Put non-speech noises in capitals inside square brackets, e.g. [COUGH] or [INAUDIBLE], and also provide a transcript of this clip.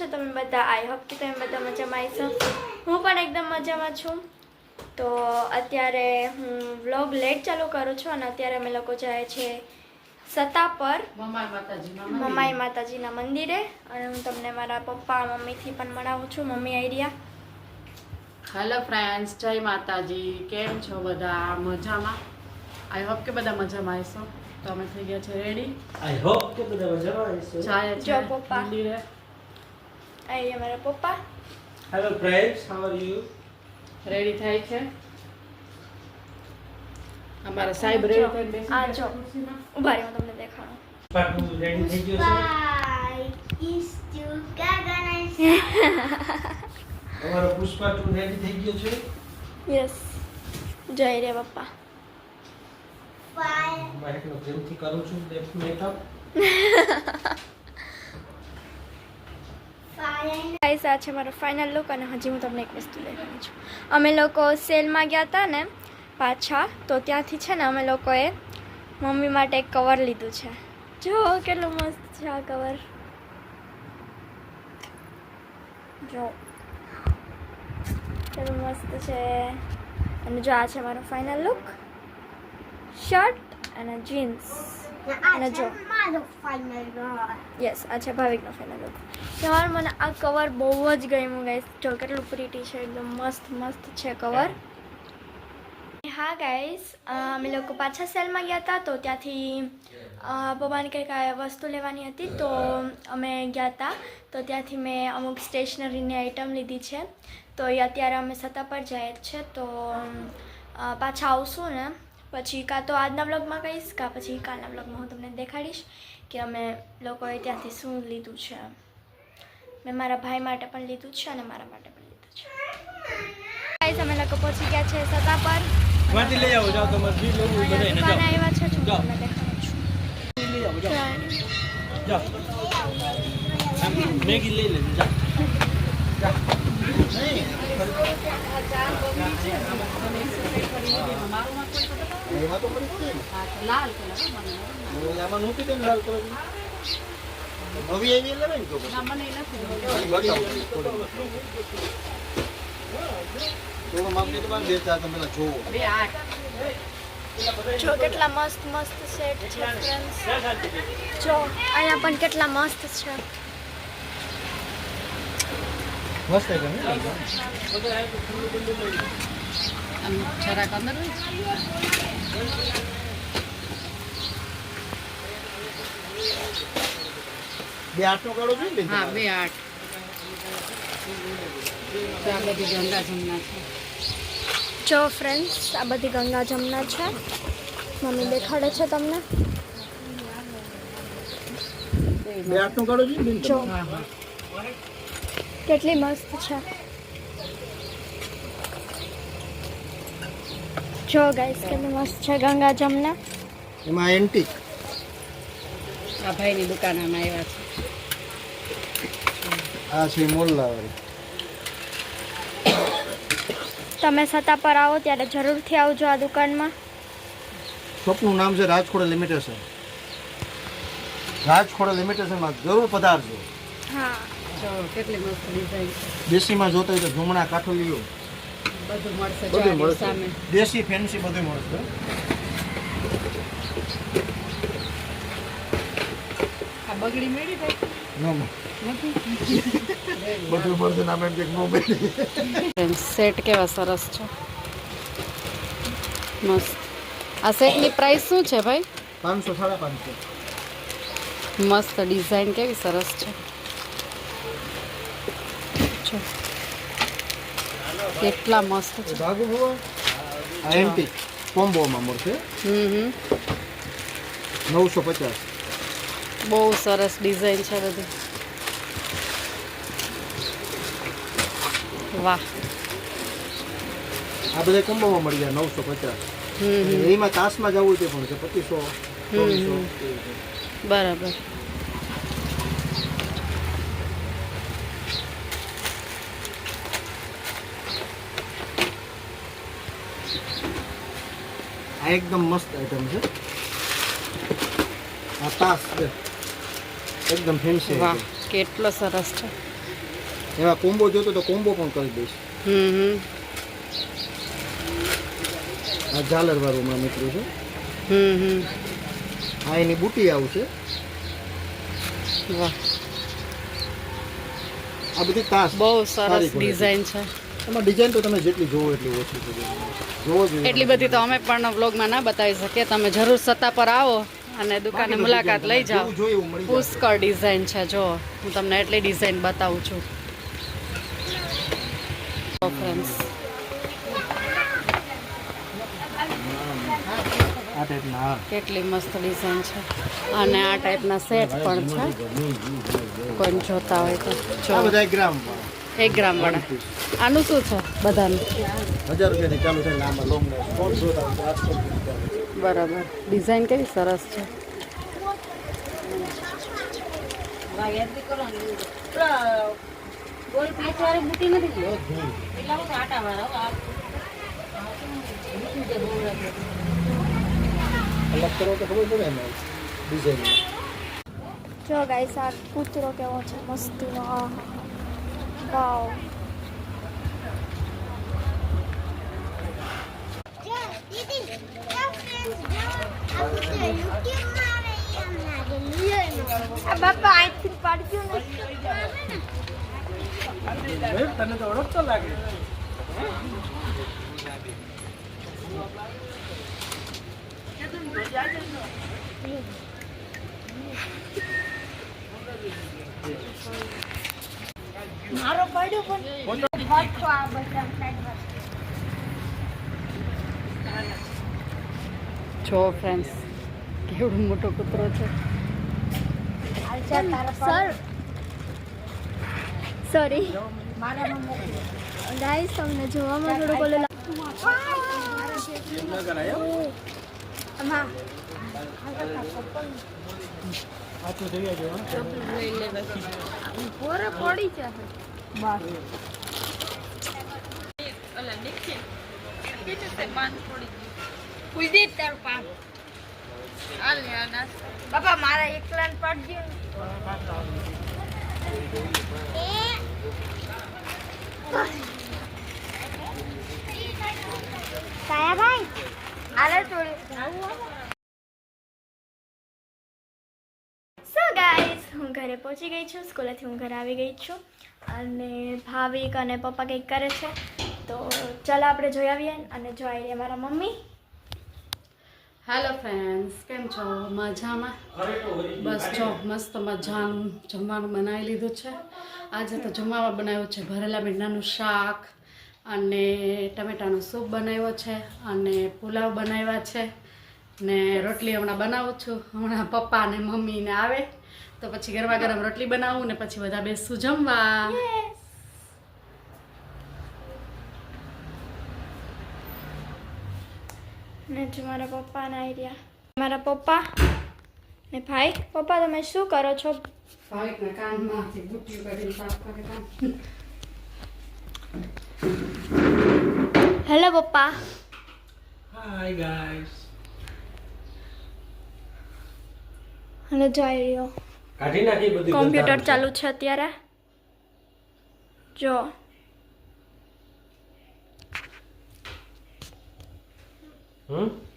છો તમે બધા? આઈ હોપ કે તમે બધા મજામાં આવીશો હું પણ એકદમ મજામાં છું. તો અત્યારે હું વ્લોગ લેટ ચાલુ કરું છું અને અત્યારે અમે લોકો જાય છે સત્તા પર મમાઈ માતાજીના મંદિરે. મમાઈ માતાજીના મંદિરે. અને હું તમને મારા પપ્પા મમ્મીથી પણ મળાવું છું. Mummy idea? હેલો ફ્રેન્ડ્સ જય માતાજી. કેમ છો બધા? મજામાં? આઈ હોપ કે બધા મજામાં આવીશો તો અમે થઈ ગયા છે રેડી આઈ હોપ કે બધા મજામાં આવીશો જાય છે પપ્પા. મંદિરે. આઈડિયા મારા પપ્પા. Hello friends how are you ready થાય છે? અમારા સાહેબ રેડી થઈ બેસી આ જો. ઊભા રહ્યો તમને દેખાડો. પાટુ રેડી થઈ ગયો છે? તમારો પુષ્પા ટુ રેડી થઈ ગયો છે? યસ જય રે પપ્પા. બાઈકનો પ્રેમથી કરું છું મેકઅપ [LAUGHS] ગાઈસ આ છે મારો ફાઇનલ લુક અને હજી હું તમને એક વસ્તુ દેખાડી છું. અમે લોકો સેલમાં ગયા હતા ને પાછા તો ત્યાંથી છે ને અમે લોકોએ મમ્મી માટે એક કવર લીધું છે. જો કેટલું મસ્ત છે આ કવર જો. કેટલું મસ્ત છે. અને જો આ છે મારો ફાઇનલ લુક શર્ટ અને જીન્સ અને જો. યસ આ છે ભાવિકનો ફાઇનલ લુક યાર મને આ કવર બહુ જ ગમ્યું ગાઈસ જો કેટલું પ્રીટી છે, એકદમ મસ્ત મસ્ત છે કવર હા ગાઈસ અમે લોકો પાછા સેલમાં ગયા હતા તો ત્યાંથી પપ્પાને કંઈક વસ્તુ લેવાની હતી, તો અમે ગયા હતા તો ત્યાંથી મેં અમુક સ્ટેશનરીની આઇટમ લીધી છે. તો એ અત્યારે અમે સત્તા પર જાય જ છે, તો પાછા આવશું ને. પછી કાં તો આજના બ્લોગમાં કહીશ, કાં પછી કાલના બ્લોગમાં હું તમને દેખાડીશ કે અમે લોકોએ ત્યાંથી શું લીધું છે. મેં મારા ભાઈ માટે પણ લીધું છે અને મારા માટે પણ લીધું છે. ગાઈસ અમે લોકો પહોંચી ગયા છે સત્તા પર. વાટી લઈ આવો જાવ તમારે જી લેવું હોય બધાયને દુકાને આવ્યા છે જો તમને દેખાડું છું. લઈ આવો જાવ જાવ મેગી લઈ લેજો જાવ લાલ કલર લાલ કલરની. નવી આવી એટલે નહીં તો પછી. ના, મને એ નથી ગમતું. ખાલી બતાવું. થોડું. માપની તો બે ચાર તમે જોવો. જો કેટલા મસ્ત મસ્ત સેટ છે ફ્રેન્ડ્સ જો અહીંયા પણ કેટલા મસ્ત છે. મસ્ત એકદમ આમ જરાક અંદર બે આઠનો ગાળો જોઈએ ને હા બે આઠ. તો આ બધી ગંગા જમના છે. જો ફ્રેન્ડ્સ આ બધી ગંગા જમના છે. મમ્મી દેખાડે છે તમને. બે આઠનો જોઈએ ને જો. કેટલી મસ્ત છે. જો ગાઈસ કેટલી મસ્ત છે ગંગા જમના. એમાં એન્ટિક આ ભાઈની દુકાનમાં આવ્યા છે. આ છે મોલ્લા વાળી તમે સત્તા પર આવો ત્યારે જરૂરથી આવજો આ દુકાનમાં. શોપનું નામ છે રાજકોટ લિમિટેશન. રાજકોટ લિમિટેશનમાં જરૂર પધારજો. હા. કેટલી મસ્ત ડિઝાઇન દેશીમાં જોતા હોય તો બધું મળશે બધું મળશે. દેશી ફેન્સી બધું મળશે. બગડી મેળી ભાઈ સેટ કેવા સરસ છે. મસ્ત. આ સેટની પ્રાઇસ શું છે ભાઈ? પાંચસો સાડા પાંચસો. મસ્ત ડિઝાઇન કેવી સરસ છે. કેટલા મસ્ત છે. ભાગુ ભુવા આ એન્ટિક કોમ્બોમાં મળશે. હમ હમ. નવસો પચાસ. બહુ સરસ ડિઝાઇન છે બધી. વાહ. આ બધા કોમ્બોમાં મળી જાય નવસો પચાસ. હમ હમ. એમાં કાસમાં જવું છે પણ છે પચીસો બરાબર. આ એકદમ મસ્ત આઈટમ છે. આ તાસ એકદમ ફેન્સી વાહ કેટલો સરસ છે. એવા કોમ્બો જોતો તો કોમ્બો પણ કરી દઈશ. હમ આ ઝાલર વાળું હમણાં નીકળ્યું છે. હમ હમ. આ એની બુટી આવશે વાહ. આ બધી તાસ બહુ સરસ ડિઝાઇન છે. એમાં ડિઝાઇન તો તમે જેટલી જોવો એટલી ઓછી જોવો જોઈએ. એટલી બધી તો અમે પણ વ્લોગમાં ના બતાવી શકીએ. તમે જરૂર સત્તા પર આવો. અને દુકાને મુલાકાત લઈ જાઓ. પુષ્કળ ડિઝાઇન છે જો. હું તમને એટલી ડિઝાઇન બતાવું છું. ફ્રેન્ડ્સ કેટલી મસ્ત ડિઝાઇન છે. અને આ ટાઈપના સેટ પણ છે. કોઈને જોતા હોય તો. એક ગ્રામ એક ગ્રામ વાળા. આનું શું છે? બધાનું. હજાર રૂપિયાથી ચાલુ લાંબા લોંગ બરાબર. ડિઝાઇન કેવી સરસ છે? જો ગાઈસ આ કૂતરો કેવો છે મસ્તીનો આ વાવ આ બાપા આઈથી પાડજો ને તને તો ઓળખતો લાગે મારો પડ્યો પણ આ બધા સાઈડમાં જો ફ્રેન્ડ્સ કેવડો મોટો કૂતરો છે સર સોરી ગાઈસ તમને જોવામાં થોડું બોલો પડી છે કુલદીપ તાર પાપ. બાપા મારા એકલા પડજો. કાયા ભાઈ આલે થોડી સો ગાઈસ હું ઘરે પહોંચી ગઈ છું. સ્કૂલેથી હું ઘરે આવી ગઈ છું. અને ભાવિક અને પપ્પા કંઈક કરે છે. તો ચાલો આપણે જોઈ આવીએ અને જોઈ આવીએ મારા મમ્મી. હેલો ફ્રેન્ડ્સ કેમ છો? મજામાં? બસ જો, મસ્ત મજાનું જમવાનું બનાવી લીધું છે. આજે તો જમવામાં બનાવ્યું છે ભરેલા ભીંડાનું શાક અને ટમેટાનો સૂપ બનાવ્યો છે અને પુલાવ બનાવ્યા છે ને રોટલી હમણાં બનાવું છું. હમણાં પપ્પા અને મમ્મીને આવે. તો પછી ગરમા ગરમ રોટલી બનાવું ને પછી બધા બેસું જમવા. ને જો મારા પપ્પા આવી રહ્યા મારા પપ્પા ને ભાઈ પપ્પા તમે શું કરો છો? હેલો પપ્પા. હાય ગાઈસ અને જોઈ રહ્યો. કાઢી નાખી બધું કોમ્પ્યુટર ચાલુ છે અત્યારે. જો. હમ